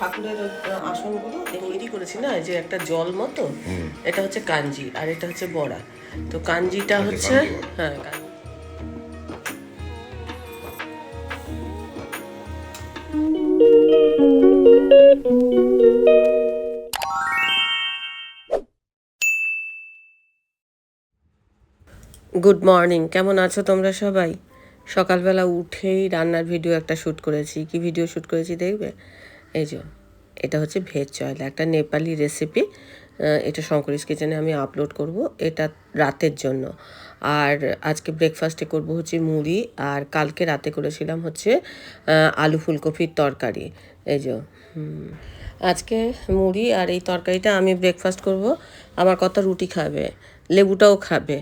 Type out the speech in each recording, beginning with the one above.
ঠাকুরের আসনগুলো তৈরি করেছি না যে একটা জল মতো এটা হচ্ছে কাঞ্জি আর এটা হচ্ছে বড়া। তো কাঞ্জিটা হচ্ছে হ্যাঁ গুড মর্নিং কেমন আছো তোমরা সবাই? সকালবেলা উঠেই রান্নার ভিডিও একটা শ্যুট করেছি। কি ভিডিও শ্যুট করেছি দেখবে? এই যে। এটা হচ্ছে ভেজ চয়লা, একটা নেপালি রেসিপি এটা শঙ্করিস কিচেনে আমি আপলোড করব, এটা রাতের জন্য। আর আজকে ব্রেকফাস্টে করব হচ্ছে মুড়ি, আর কালকে রাতে করেছিলাম হচ্ছে আলু ফুলকপির তরকারি। এই যে আজকে মুড়ি আর এই তরকারিটা আমি ব্রেকফাস্ট করব, আমার কথা রুটি খাবে, লেবুটাও খাবে।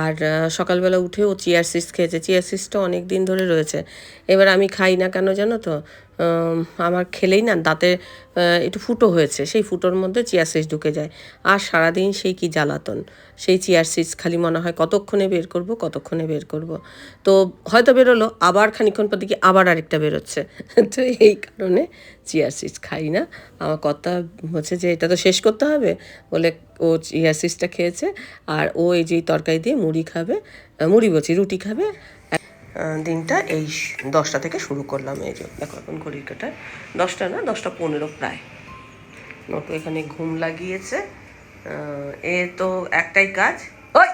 আর সকালবেলা উঠে ও চিয়ার সিডস খেয়েছে চিয়ার সিডসটা অনেক দিন ধরে রয়েছে। এবার আমি খাই না কেন জানো তো? আমার খেলেই না দাঁতে একটু ফুটো হয়েছে। সেই ফুটোর মধ্যে চিয়ার সিডস ঢুকে যায়। আর সারাদিন সেই কি জ্বালাতন? সেই চিয়ার সিডস খালি মনে হয় কতক্ষণে বের করব, কতক্ষণে বের করব। তো হয়তো বেরোলো, আবার খানিক্ষণ পর দিকে আবার আরেকটা বেরোচ্ছে। তো এই কারণে চিয়ার সিডস খাই না। আমার কথা হচ্ছে যে, এটা তো শেষ করতে হবে বলে ও চিয়ার সিডসটা খেয়েছে। আর ও এই যে তরকারি দিয়ে মুড়ি খাবে মুড়ি বলছি, রুটি খাবে। দিনটা এই দশটা থেকে শুরু করলাম এই যে, দেখো এখন ঘড়ির কাটায় দশটা না, দশটা পনেরো প্রায়। নটু এখানে ঘুম লাগিয়েছে। এ তো একটাই কাজ। ওই!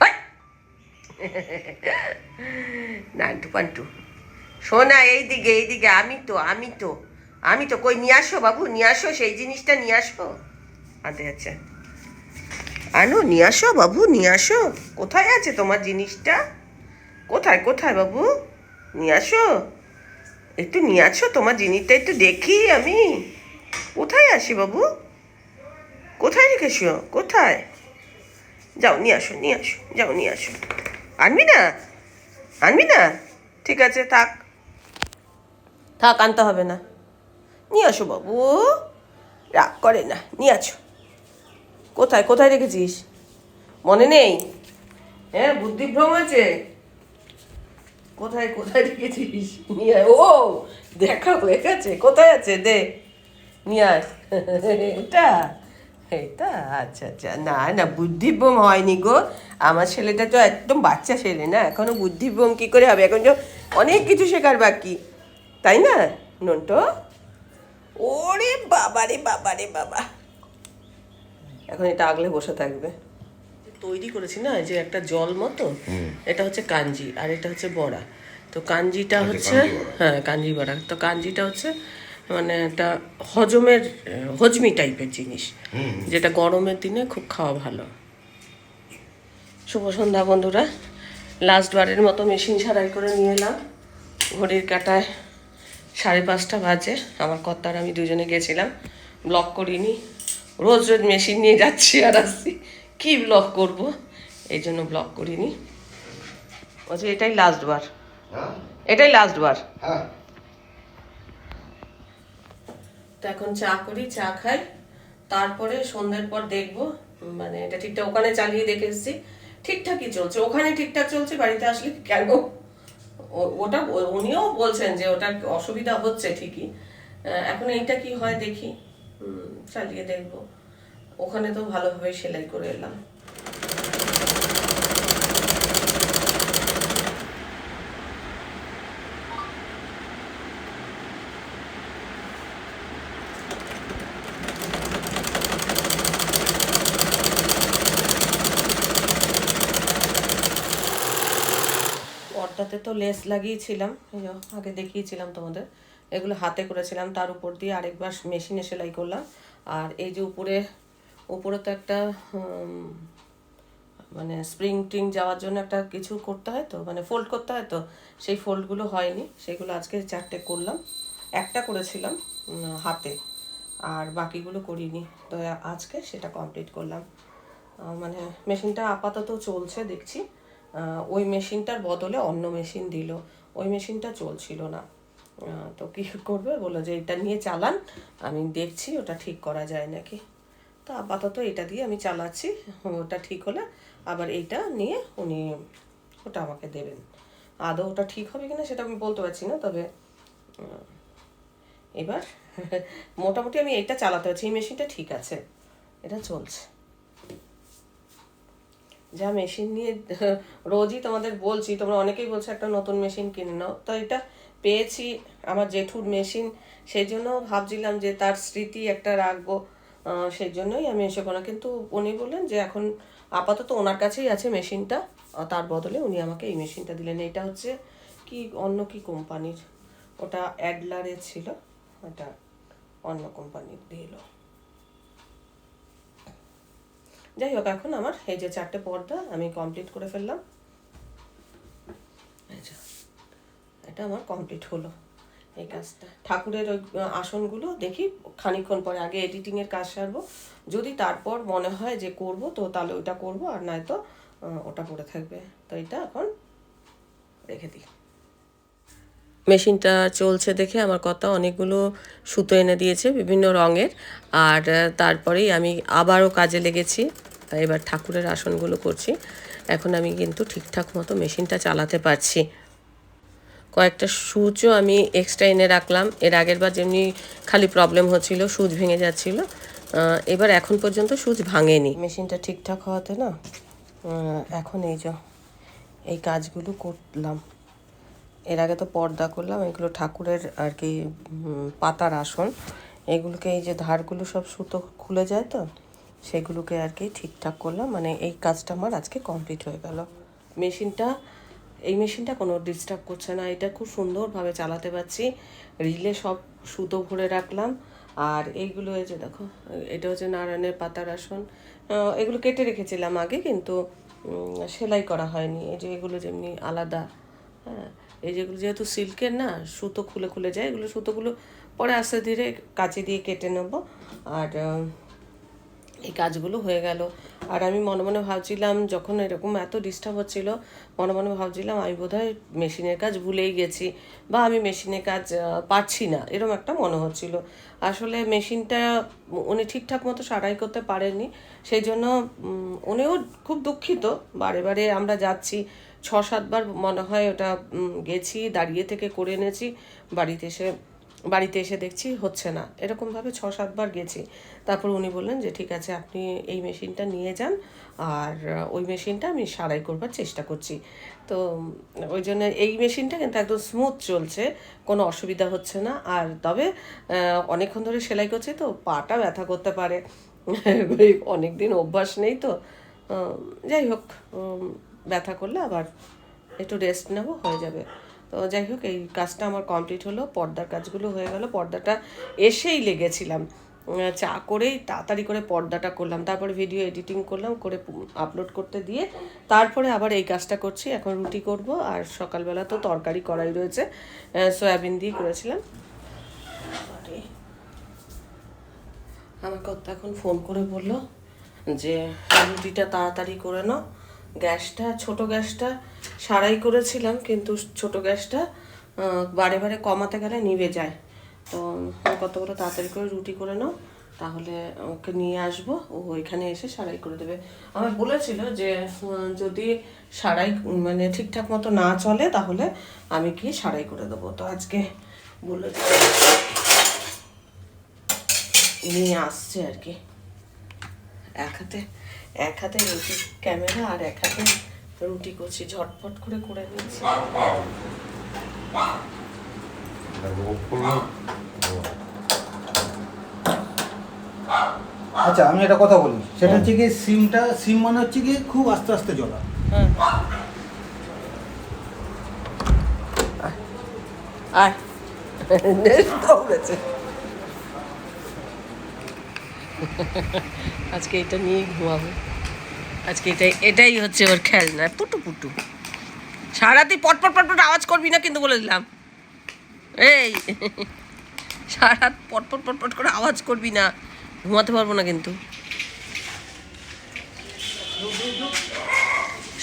নান্টু পান্টু। শোনা এইদিকে এইদিকে, আমি তো আমি তো আমি তো কই নিয়ে আসো বাবু, নিয়ে আসো, সেই জিনিসটা নিয়ে আসো। হাতে আছে। আনো, নিয়ে আসো বাবু, নিয়ে আসো। কোথায় আছে তোমার জিনিসটা? কোথায় কোথায় বাবু? নিয়ে আসো। একটু নিয়ে আসো, তোমার জিনিসটা একটু দেখি আমি। কোথায় আসি বাবু? কোথায় রেখেছো? কোথায়? যাও, নিয়ে আসো নিয়ে আসো, যাও, নিয়ে আসো। আনবি না? আনবি না? ঠিক আছে, থাক। থাক, আনতে হবে না। নিয়ে আসো বাবু। রাগ করে না, নিয়ে আসো কোথায় কোথায় রেখেছিস? মনে নেই? হ্যাঁ বুদ্ধিভ্রম আছে। কোথায় কোথায় রেখেছিস নিয়ে ও, দেখা হয়ে গেছে। কোথায় আছে? দে, নিয়ে আয়। এটা এটা আচ্ছা আচ্ছা। না না বুদ্ধিভ্রম হয়নি গো। আমার ছেলেটা তো একদম বাচ্চা ছেলে না। এখনও বুদ্ধিভ্রম কি করে হবে? এখন তো অনেক কিছু শেখার বাকি। তাই না, নন্টো? ওরে বাবা রে বাবা রে বাবা। এখন এটা আগলে বসে থাকবে। তৈরি করেছি না যে একটা জল মতো এটা হচ্ছে কাঞ্জি আর এটা হচ্ছে বড়া। তো কাঞ্জিটা হচ্ছে হ্যাঁ কাঞ্জি বড়া। তো কাঞ্জিটা হচ্ছে মানে একটা হজমের হজমি টাইপের জিনিস যেটা গরমের দিনে খুব খাওয়া ভালো। শুভ সন্ধ্যা বন্ধুরা। লাস্ট বারের মতো মেশিন সারাই করে নিয়ে এলাম। ঘড়ির কাটায় সাড়ে পাঁচটা বাজে। আমার কর্তার আমি দুজনে গেছিলাম। ব্লক করিনি। রোজ রোজ মেশিন নিয়ে যাচ্ছি আর আসছি। কী ব্লক করব? এই জন্য ব্লক করিনি। বলছি এটাই লাস্ট বার। হ্যাঁ? এটাই লাস্ট বার। হ্যাঁ। তো এখন চা করি চা খাই। তারপরে সন্ধ্যের পর দেখব মানে এটা ঠিকঠাক ওখানে চালিয়ে দেখে এসেছি। ঠিকঠাকই চলছে ওখানে ঠিকঠাক চলছে বাড়িতে আসলে কেন? ওটা উনিও বলছেন যে ওটা অসুবিধা হচ্ছে ঠিকই। এখন এইটা কি হয় দেখি। চালিয়ে দেখব। ওখানে তো ভালোভাবে সেলাই করে এলাম। পর্দাতে তো লেস লাগিয়েছিলাম আগে দেখিয়েছিলাম তোমাদের। এগুলো হাতে করেছিলাম, তার উপর দিয়ে আরেকবার মেশিনে সেলাই করলাম। আর এই যে উপরে উপরে তো একটা মানে স্প্রিং টিং যাওয়ার জন্য একটা কিছু করতে হয় তো মানে ফোল্ড করতে হয় তো, সেই ফোল্ডগুলো হয়নি। সেগুলো আজকে চারটে করলাম। একটা করেছিলাম হাতে। আর বাকিগুলো করিনি। তো আজকে সেটা কমপ্লিট করলাম। মানে মেশিনটা আপাতত চলছে দেখছি। ওই মেশিনটার বদলে অন্য মেশিন দিল। ওই মেশিনটা চলছিল না। তো কী করবে? বলল যে এটা নিয়ে চালান। আমি দেখছি ওটা ঠিক করা যায় নাকি। তো আপাতত এটা দিয়ে আমি চালাচ্ছি, ওটা ঠিক হলে আবার এইটা নিয়ে উনি ওটা আমাকে দেবেন। আদৌ ওটা ঠিক হবে কিনা সেটা আমি বলতে পারছি না, তবে এবার মোটামুটি আমি এইটা চালাতে পারছি, এই মেশিনটা ঠিক আছে, এটা চলছে। যা মেশিন নিয়ে, রোজই তোমাদের বলছি, তোমরা অনেকেই বলছো একটা নতুন মেশিন কিনে নাও, তো এটা পেয়েছি, আমার জেঠুর মেশিন, সেই জন্য ভাবছিলাম যে তার স্মৃতি একটা রাখব। সেই জন্যই আমি এসে করা কিন্তু উনি বললেন যে এখন আপাতত ওনার কাছেই আছে মেশিনটা তার বদলে উনি আমাকে এই মেশিনটা দিলেন। এটা হচ্ছে কি অন্য কি কোম্পানির? ওটা অ্যাডলারের ছিল, ওটা অন্য কোম্পানির দিল। যাই হোক, এখন আমার এই যে চারটে পর্দা আমি কমপ্লিট করে ফেললাম। এটা আমার কমপ্লিট হলো। এই কাজটা। ঠাকুরের ওই আসনগুলো দেখি, খানিকক্ষণ পরে আগে এডিটিং এর কাজ সারবো। যদি তারপর মনে হয় যে করব, তো তাহলে ওইটা করব, আর নয়তো ওটা পড়ে থাকবে। তো এটা এখন রেখে দিই। মেশিনটা চলছে দেখে আমার কথা অনেকগুলো সুতো এনে দিয়েছে বিভিন্ন রঙের, আর তারপরেই আমি আবারও কাজে লেগেছি। এবার ঠাকুরের আসনগুলো করছি। এখন আমি কিন্তু ঠিকঠাক মতো মেশিনটা চালাতে পারছি। কয়েকটা সুচও আমি এক্সট্রা এনে রাখলাম। এর আগের বার যেমনি খালি প্রবলেম হচ্ছিল, সুচ ভেঙে যাচ্ছিল এবার এখন পর্যন্ত সুচ ভাঙেনি। মেশিনটা ঠিকঠাক হওয়াতে না এখন এই যে, এই কাজগুলো করলাম। এর আগে তো পর্দা করলাম, এগুলো ঠাকুরের আর কি পাতার আসন। এগুলোকে এই যে ধারগুলো সব সুতো খুলে যায় তো, সেগুলোকে আর কি ঠিকঠাক করলাম। মানে এই কাজটা আমার আজকে কমপ্লিট হয়ে গেল। মেশিনটা এই মেশিনটা কোনো ডিস্টার্ব করছে না। এটা খুব সুন্দরভাবে চালাতে পারছি। রিলে সব সুতো ভরে রাখলাম। আর এইগুলো এই যে দেখো, এটা হচ্ছে নারায়ণের পাতার আসন। এগুলো কেটে রেখেছিলাম আগে, কিন্তু সেলাই করা হয়নি। এই যে এগুলো যেমনি আলাদা হ্যাঁ। এই যেগুলো যেহেতু সিল্কের না, সুতো খুলে খুলে যায়, এগুলো সুতোগুলো পরে আস্তে ধীরে কাঁচি দিয়ে কেটে নেব। আর এই কাজগুলো হয়ে গেল। আর আমি মনে মনে ভাবছিলাম, যখন এরকম এত ডিস্টার্ব হচ্ছিল, মনে মনে ভাবছিলাম, আমি বোধহয় মেশিনের কাজ ভুলেই গেছি বা আমি মেশিনের কাজ পারছি না এরকম একটা মনে হচ্ছিল। আসলে মেশিনটা উনি ঠিকঠাক মতো সারাই করতে পারেননি সেই জন্য উনিও খুব দুঃখিত। বারে বারে আমরা যাচ্ছি ছ সাতবার মনে হয় ওটা গেছি, দাঁড়িয়ে থেকে করে এনেছি, বাড়িতে এসে বাড়িতে এসে দেখছি হচ্ছে না। এরকমভাবে ছ সাতবার গেছি। তারপর উনি বললেন যে, ঠিক আছে, আপনি এই মেশিনটা নিয়ে যান আর ওই মেশিনটা আমি সারাই করবার চেষ্টা করছি। তো ওই জন্য এই মেশিনটা কিন্তু একদম স্মুথ চলছে, কোনো অসুবিধা হচ্ছে না। আর তবে অনেকক্ষণ ধরে সেলাই করছি তো, পাটা ব্যথা করতে পারে। অনেক দিন অভ্যাস নেই তো। যাই হোক ব্যথা করলে আবার একটু রেস্ট নেব, হয়ে যাবে। তো যাই হোক, এই কাজটা আমার কমপ্লিট হলো, পর্দার কাজগুলো হয়ে গেল, পর্দাটা এসেই লেগেছিলাম। চা করেই তাড়াতাড়ি করে পর্দাটা করলাম, তারপরে ভিডিও এডিটিং করলাম, করে আপলোড করতে দিয়ে তারপরে আবার এই কাজটা করছি, এখন রুটি করব আর সকালবেলা তো তরকারি করাই রয়েছে সয়াবিন দিয়ে করেছিলাম। কর্তা এখন ফোন করে বলল যে, রুটিটা তাড়াতাড়ি করে নাও গ্যাসটা, ছোট গ্যাসটা সারাই করেছিলাম, কিন্তু ছোট গ্যাসটা বারে বারে কমাতে গেলে নিভে যায়। তো কতগুলো তাড়াতাড়ি করে রুটি করে নাও, তাহলে ওকে নিয়ে আসব, ও এখানে এসে সারাই করে দেবে। আমার বলেছিল যে যদি সারাই মানে ঠিকঠাক মতো না চলে, তাহলে আমি কি সারাই করে দেবো। তো আজকে বলে নিয়ে আসছে আর কি। এক হাতে এক হাতে রুটি ক্যামেরা আর এক হাতে রুটি করছি ঝটপট করে করে নিচ্ছি আচ্ছা আমি একটা কথা বলি। সেটা হচ্ছে কি সিমটা সিম মানে হচ্ছে কি খুব আস্তে আস্তে জ্বলা। হ্যাঁ আয়। দৌড়েছে আজকে এটা নিয়েই ঘুমাবো। আজকে এটাই এটাই হচ্ছে ওর খেলনা, পুটু পুটু। সারাতে পট পট পট পট আওয়াজ করবি না কিন্তু বলে দিলাম। এই সারা পট পট পট পট করে আওয়াজ করবি না। ঘুমাতে পারব না কিন্তু।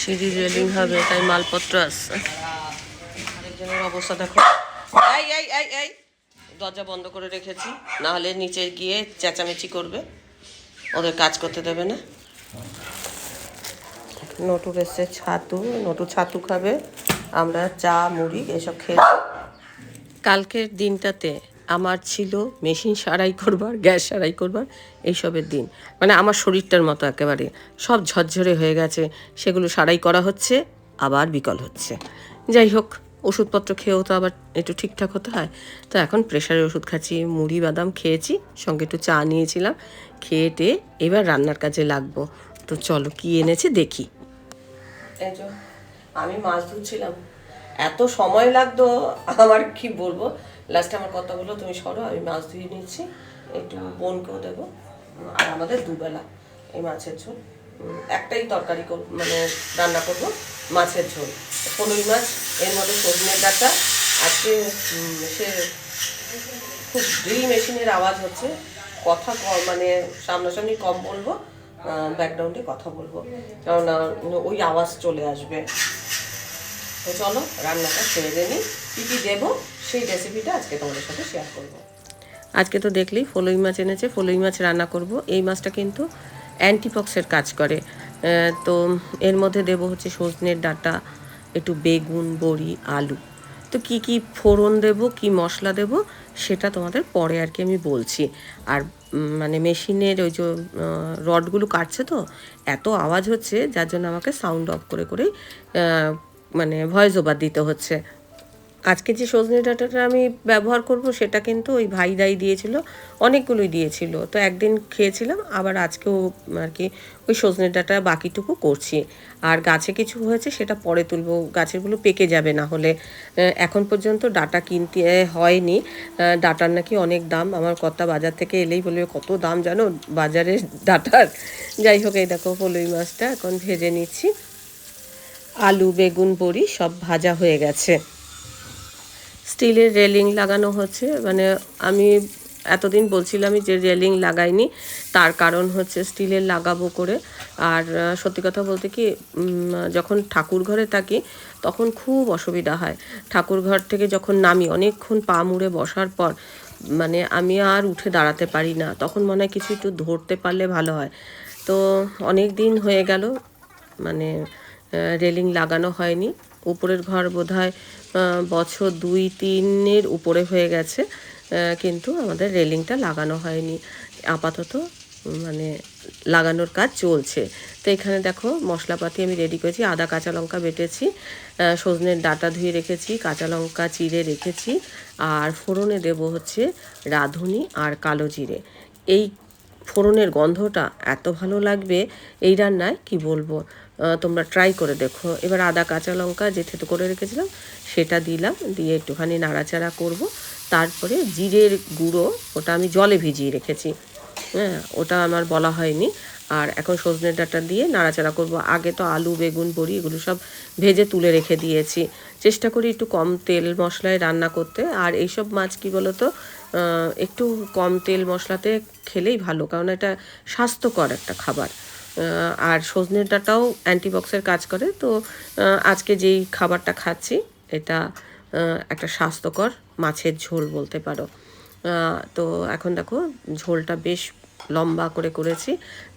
সিঁড়ি রেলিং হবে, তাই মালপত্র আসছে আরেকজনের অবস্থা দেখো। এই এই এই এই। দরজা বন্ধ করে রেখেছি। না হলে নিচে গিয়ে চেঁচামেচি করবে। ওদের কাজ করতে দেবে না। নটুর এসছে ছাতু। নটু ছাতু খাবে। আমরা চা, মুড়ি এসব খেয়ে কালকের দিনটাতে আমার ছিল মেশিন সারাই করবার, গ্যাস সারাই করবার, এইসবের দিন। মানে আমার শরীরটার মতো একেবারে। সব ঝরঝরে হয়ে গেছে। সেগুলো সারাই করা হচ্ছে, আবার বিকল হচ্ছে। যাই হোক ওষুধপত্র খেয়েও তো আবার একটু ঠিকঠাক হতে হয়। তো এখন প্রেশারের ওষুধ খাচ্ছি, মুড়ি, বাদাম খেয়েছি, সঙ্গে একটু চা নিয়েছিলাম, খেয়ে টেয়ে এবার রান্নার কাজে লাগবো। তো চলো কি এনেছে দেখি। আমি মাছ ধুচ্ছিলাম। এত সময় লাগতো, আমার কি বলব? লাস্টে আমার কথা বলল, তুমি সরো, আমি মাছ ধুয়ে নিচ্ছি, একটু বোনকেও দেবো। আর আমাদের দুবেলা এই মাছের ঝোল। একটাই তরকারি মানে রান্না করব, মাছের ঝোল পনেরোই মাছ এর মধ্যে সজনের ডাটা, আজকে সে খুব ড্রিল মেশিনের আওয়াজ হচ্ছে। কথা মানে সামনাসামনি কম বলব ব্যাকগ্রাউন্ডে কথা বলব। কেননা ওই আওয়াজ চলে আসবে। তো চলো, রান্নাটা দিয়ে নিই কী কী দেবো, সেই রেসিপিটা আজকে তোমাদের সাথে শেয়ার করব। আজকে তো দেখলেই ফলই মাছ এনেছে, ফলই মাছ রান্না করব। এই মাছটা কিন্তু অ্যান্টিপক্সের কাজ করে। তো এর মধ্যে দেবো হচ্ছে সজনের ডাঁটা একটু বেগুন, বড়ি, আলু। তো কি কি ফোড়ন দেব, কি মশলা দেব, সেটা তোমাদের পরে আর কি আমি বলছি। আর মানে মেশিনের ওই যে রডগুলো কাটছে তো, এত আওয়াজ হচ্ছে, যার জন্য আমাকে সাউন্ড অফ করে করেই মানে ভয়েস ওভার দিতে হচ্ছে। আজকে যে সজনে ডাঁটাটা আমি ব্যবহার করব, সেটা কিন্তু ওই ভাই দাই দিয়েছিল, অনেকগুলোই দিয়েছিল। তো একদিন খেয়েছিলাম, আবার আজকেও আর কি ওই সজনে ডাঁটা বাকিটুকু করছি। আর গাছে কিছু হয়েছে, সেটা পরে তুলবো। গাছেরগুলো পেকে যাবে না হলে। এখন পর্যন্ত ডাটা কিনতে হয়নি। ডাটার নাকি অনেক দাম। আমার কর্তা বাজার থেকে এলেই বলবে, কত দাম জানো বাজারের ডাটার? যাই হোক, এই দেখো পলই মাছটা এখন ভেজে নিচ্ছি। আলু, বেগুন, বড়ি সব ভাজা হয়ে গেছে। স্টিলের রেলিং লাগানো হচ্ছে। মানে আমি এতদিন বলছিলামই যে রেলিং লাগাইনি, তার কারণ হচ্ছে স্টিলের লাগাবো করে। আর সত্যি কথা বলতে কি যখন ঠাকুর ঘরে থাকি, তখন খুব অসুবিধা হয়। ঠাকুর ঘর থেকে যখন নামি, অনেকক্ষণ পা মুড়ে বসার পর মানে আমি আর উঠে দাঁড়াতে পারি না। তখন মনে হয় কিছু একটু ধরতে পারলে ভালো হয়। তো অনেক দিন হয়ে গেল মানে রেলিং লাগানো হয়নি। উপরের ঘর বোধহয় আহ, বছর দুই তিনের উপরে হয়ে গেছে কিন্তু আমাদের রেলিংটা লাগানো হয়নি। আপাতত মানে লাগানোর কাজ চলছে। তো এখানে দেখো মশলাপাতি আমি রেডি করেছি আদা কাঁচা লঙ্কা বেটেছি সজনের ডাটা ধুয়ে রেখেছি কাঁচা লঙ্কা চিড়ে রেখেছি আর ফোড়নে দেব হচ্ছে রাঁধুনি আর কালো জিরে। এই ফোড়নের গন্ধটা এত ভালো লাগবে এই রান্নায় কি বলব? তোমরা ট্রাই করে দেখো। এবার আদা কাঁচা লঙ্কা যে থেতো করে রেখেছিলাম সেটা দিলাম দিয়ে একটুখানি নাড়াচাড়া করব। তারপরে জিরের গুঁড়ো ওটা আমি জলে ভিজিয়ে রেখেছি। হ্যাঁ ওটা আমার বলা হয়নি। আর এখন সজনে ডাঁটা দিয়ে নাড়াচাড়া করব। আগে তো আলু বেগুন বড়ি এগুলো সব ভেজে তুলে রেখে দিয়েছি। চেষ্টা করি একটু কম তেল মশলায় রান্না করতে। আর এইসব মাছ কি আহ, একটু কম তেল মশলাতে খেলেই ভালো কারণ এটা স্বাস্থ্যকর একটা খাবার। আর সজনের ডাঁটাও অ্যান্টিবক্সের কাজ করে। তো আজকে যেই খাবারটা খাচ্ছি, এটা একটা স্বাস্থ্যকর মাছের ঝোল বলতে পারো। তো এখন দেখো, ঝোলটা বেশ লম্বা করে করেছি।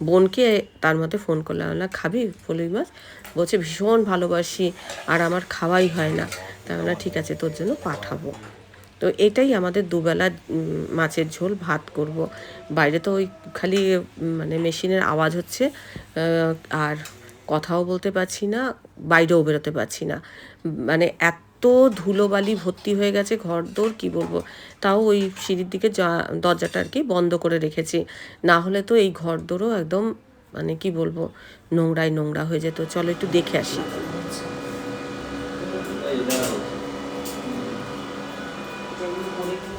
বোনকে তার মধ্যে ফোন করলাম না খাবি ফলুই মাছ? বলছে, ভীষণ ভালোবাসি, আর আমার খাওয়াই হয় না। তাই না ঠিক আছে, তোর জন্য পাঠাবো। তো এটাই আমাদের দুবেলা মাছের ঝোল, ভাত করব। বাইরে তো ওই খালি মানে মেশিনের আওয়াজ হচ্ছে আর কথাও বলতে পারছি না, বাইরেও বেরোতে পারছি না। মানে এত ধুলোবালি ভর্তি হয়ে গেছে ঘর দোর কী বলব? তাও ওই সিঁড়ির দিকে দরজাটা আর কি বন্ধ করে রেখেছি। না হলে তো এই ঘর দোরও একদম মানে কি বলব, নোংরায় নোংরা হয়ে যেত। চলো একটু দেখে আসি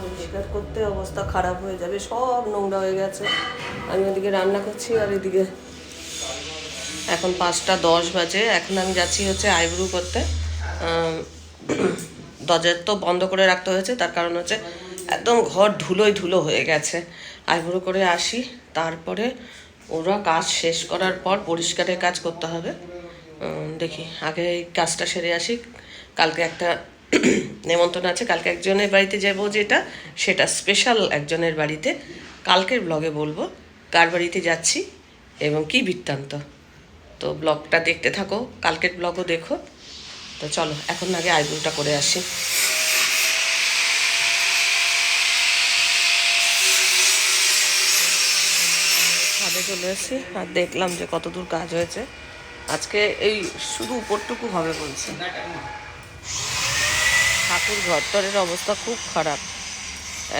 পরিষ্কার করতে অবস্থা খারাপ হয়ে যাবে সব নোংরা হয়ে গেছে। আমি ওদিকে রান্না করছি আর এদিকে এখন পাঁচটা দশ বাজে। এখন আমি যাচ্ছি হচ্ছে আইব্রু করতে। আম, দরজা তো বন্ধ করে রাখতে হয়েছে তার কারণ হচ্ছে একদম ঘর ধুলোয় ধুলো হয়ে গেছে। আইব্রু করে আসি তারপরে ওরা কাজ শেষ করার পর পরিষ্কারের কাজ করতে হবে। দেখি আগে এই কাজটা সেরে আসি কালকে একটা নেমন্তন্ন আছে। কালকে একজনের বাড়িতে যাব যেটা, সেটা স্পেশাল একজনের বাড়িতে। কালকের ব্লগে বলব কার বাড়িতে যাচ্ছি এবং কি বৃত্তান্ত। তো ব্লগটা দেখতে থাকো, কালকের ব্লগও দেখো। তো চলো, এখন আগে আইব্রোটা করে আসি। ছাদে চলে এসেছি আর দেখলাম যে কতদূর কাজ হয়েছে। আজকে এই শুধু উপরটুকু হবে বলছে। ঠাকুর ঘরটরের অবস্থা খুব খারাপ।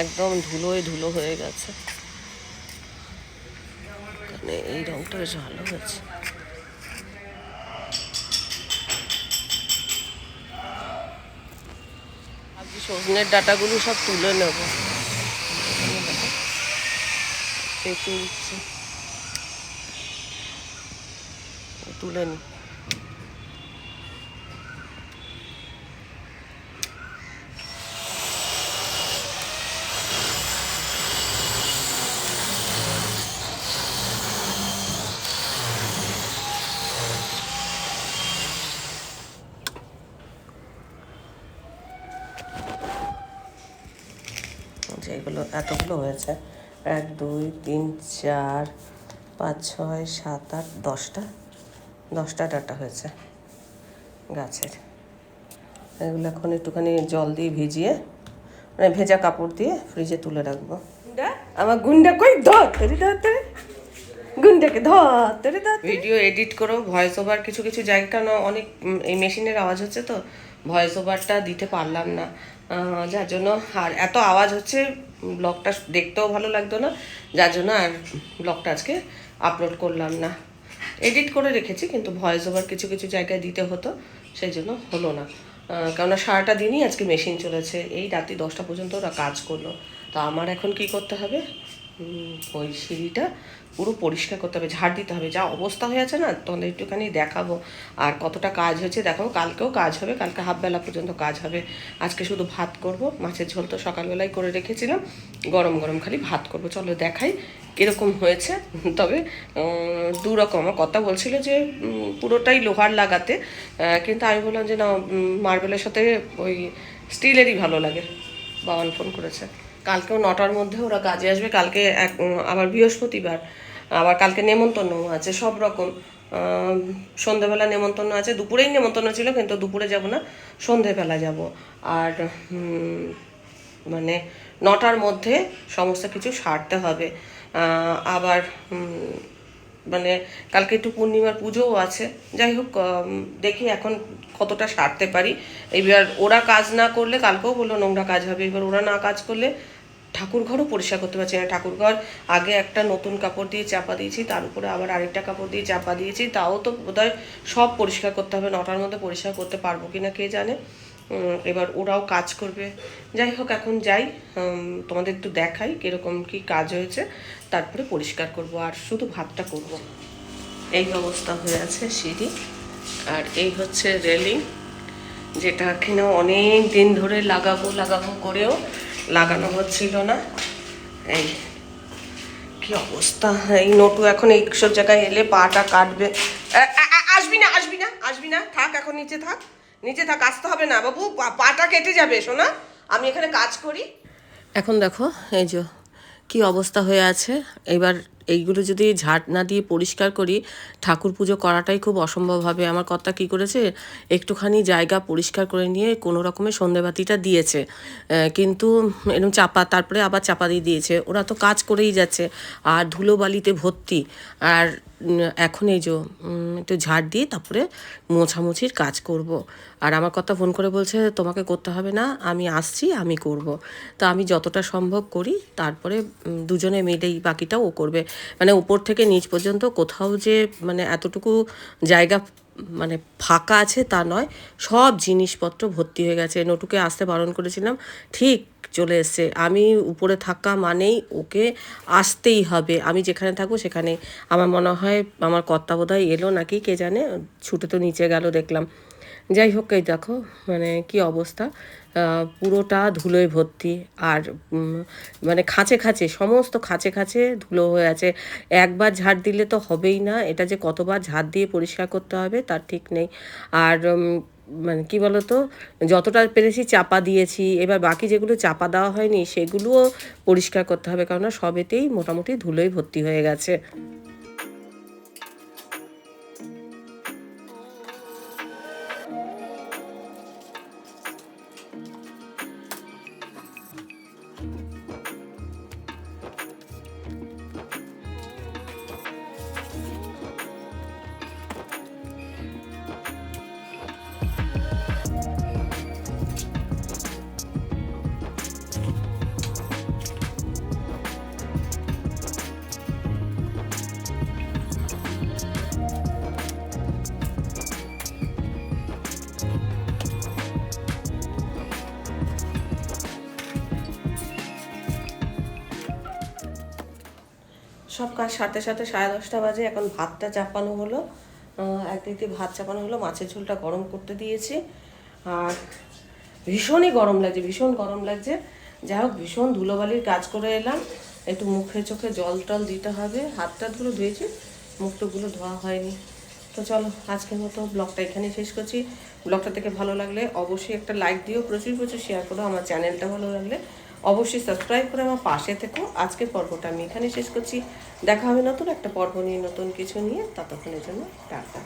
একদম ধুলোয় ধুলো হয়ে গেছে। এই রংটা বেশ ভালো হয়েছে। সজনের ডাটাগুলো সব তুলে নেব। তুলে নি। যেগুলো এতগুলো হয়েছে। এক দুই তিন চার পাঁচ ছয় সাত আট দশটা। দশটা ডাটা হয়েছে গাছের। এগুলো এখন একটুখানি জল দিয়ে ভিজিয়ে মানে ভেজা কাপড় দিয়ে ফ্রিজে তুলে রাখব। আমার গুন্ডা কই? ধর তরি ধর তরি গুন্ডাকে ধর তরি ধর ভিডিও এডিট করেও ভয়েস ওভার কিছু কিছু জায়গা কেন অনেক এই মেশিনের আওয়াজ হচ্ছে তো। ভয়েস ওভারটা দিতে পারলাম না। যার জন্য আর এত আওয়াজ হচ্ছে, ব্লগটা দেখতেও ভালো লাগতো না, যার জন্য আর ব্লগটা আজকে আপলোড করলাম না। এডিট করে রেখেছি, কিন্তু ভয়েস ওভার কিছু কিছু জায়গায় দিতে হতো, সেই জন্য হলো না। কেননা সারাটা দিনই আজকে মেশিন চলেছে, এই রাত্রি দশটা পর্যন্ত ওরা কাজ করল। তো আমার এখন কি করতে হবে? ওই সিঁড়িটা পুরো পরিষ্কার করতে হবে, ঝাড় দিতে হবে, যা অবস্থা হয়ে আছে না, তোমাদের একটুখানি দেখাবো। আর কতটা কাজ হয়েছে দেখো, কালকেও কাজ হবে, কালকে হাফবেলা পর্যন্ত কাজ হবে। আজকে শুধু ভাত করব, মাছের ঝোল তো সকালবেলায় করে রেখেছিলাম, গরম গরম খালি ভাত করব। চলো দেখাই কীরকম হয়েছে, তবে দু রকম। কথা বলছিল যে পুরোটাই লোহার লাগাতে কিন্তু আমি বললাম যে না মার্বেলের সাথে ওই স্টিলেরই ভালো লাগে। বাবান ফোন করেছে। কালকেও নটার মধ্যে ওরা কাজে আসবে, কালকে এক আবার বৃহস্পতিবার, আবার কালকে নেমন্তন্ন আছে, সব রকম। সন্ধেবেলা নেমন্তন্ন আছে, দুপুরেই নেমন্তন্ন ছিল, কিন্তু দুপুরে যাব না, সন্ধেবেলা যাব। আর মানে নটার মধ্যে সমস্ত কিছু সারতে হবে। আবার মানে কালকে একটু পূর্ণিমার পুজোও আছে, যাই হোক দেখি এখন কতটা সারতে পারি। এবার ওরা কাজ না করলে কালকেও বলল নোংরা কাজ হবে, এবার ওরা না কাজ করলে ঠাকুর ঘরও পরিষ্কার করতে পারছি না। ঠাকুর ঘর আগে একটা নতুন কাপড় দিয়ে চাপা দিয়েছি, তার উপরে আবার আরেকটা কাপড় দিয়ে চাপা দিয়েছি, তাও তো বোধহয় সব পরিষ্কার করতে হবে, নটার মধ্যে পরিষ্কার করতে পারব কি না কে জানে। এবার ওরাও কাজ করবে। যাই হোক, এখন যাই তোমাদের একটু দেখাই কীরকম কি কাজ হয়েছে, তারপরে পরিষ্কার করব, আর শুধু ভাতটা করব। এই অবস্থা হয়ে আছে সিঁড়ি, আর এই হচ্ছে রেলিং, যেটা কিনা অনেক দিন ধরে লাগাবো লাগাবো করেও লাগানো হচ্ছিল না। এই, কি অবস্থা? এই নটু এখন এইসব জায়গায় এলে পাটা কাটবে। আসবি না আসবি না আসবি না। থাক, এখন নিচে থাক। নিচে থাক, আসতে হবে না বাবু। পাটা কেটে যাবে, শোনা? আমি এখানে কাজ করি। এখন দেখো, এই যে কি অবস্থা হয়ে আছে। এবার এইগুলো যদি ঝাড় না দিয়ে পরিষ্কার করি, ঠাকুর পুজো করাটাই খুব অসম্ভব হবে। আমার কর্তা কি করেছে, একটুখানি জায়গা পরিষ্কার করে নিয়ে কোনো রকমের সন্ধেবাতিটা দিয়েছে। কিন্তু এরকম চাপা, তারপরে আবার চাপা দিয়ে দিয়েছে। ওরা তো কাজ করেই যাচ্ছে। আর ধুলোবালিতে ভর্তি। আর এখন এই যে একটু ঝাড় দিয়ে তারপরে মোছামুছির কাজ করব। আর আমার কথা ফোন করে বলছে, তোমাকে করতে হবে না, আমি আসছি, আমি করব। তো আমি যতটা সম্ভব করি, তারপরে দুজনে মিলেই বাকিটাও ও করবে। মানে উপর থেকে নিচ পর্যন্ত কোথাও যে মানে এতটুকু জায়গা মানে ফাঁকা আছে তা নয়। সব জিনিসপত্র ভর্তি হয়ে গেছে। নটুকে আসতে বারণ করেছিলাম, ঠিক, চলে এসছে। আমি উপরে থাকা মানেই ওকে আসতেই হবে। আমি যেখানে থাকব সেখানে। আমার মনে হয় আমার কর্তা বোধহয় এলো নাকি, কে জানে? ছুটে তো নিচে গেল, দেখলাম। যাই হোক, এই দেখো মানে কি অবস্থা। পুরোটা ধুলোয় ভর্তি আর মানে খাঁচে খাঁচে, সমস্ত খাঁচে খাঁচে ধুলো হয়ে আছে। একবার ঝাড় দিলে তো হবেই না, এটা যে কতবার ঝাড় দিয়ে পরিষ্কার করতে হবে তার ঠিক নেই। আর মানে কি বলতো, যতটা পেরেছি চাপা দিয়েছি, এবার বাকি যেগুলো চাপা দেওয়া হয়নি সেগুলোও পরিষ্কার করতে হবে, কেননা সবেতেই মোটামুটি ধুলোয় ভর্তি হয়ে গেছে। সব কাজ সাথে সাথে সাড়ে দশটা বাজে, এখন ভাতটা চাপানো হলো। একদিকে ভাত চাপানো হলো, মাছের ঝোলটা গরম করতে দিয়েছি। আর ভীষণই গরম লাগছে, ভীষণ গরম লাগছে। যাই হোক, ভীষণ ধুলোবালির কাজ করে এলাম। একটু মুখে চোখে জল টল দিতে হবে, হাতটা ধুলো ধুয়েছি মুখ টুকগুলো ধোয়া হয়নি। তো চলো, আজকের মতো ব্লগটা এখানেই শেষ করছি। ব্লগটা থেকে ভালো লাগলে অবশ্যই একটা লাইক দিও, প্রচুর প্রচুর শেয়ার করো আমার চ্যানেলটা ভালো লাগলে। অবশ্যই সাবস্ক্রাইব করে আমার পাশে থেকো। আজকের পর্বটা আমি এখানে শেষ করছি। দেখা হবে নতুন একটা পর্ব নিয়ে, নতুন কিছু নিয়ে। ততক্ষণের জন্য টাটা।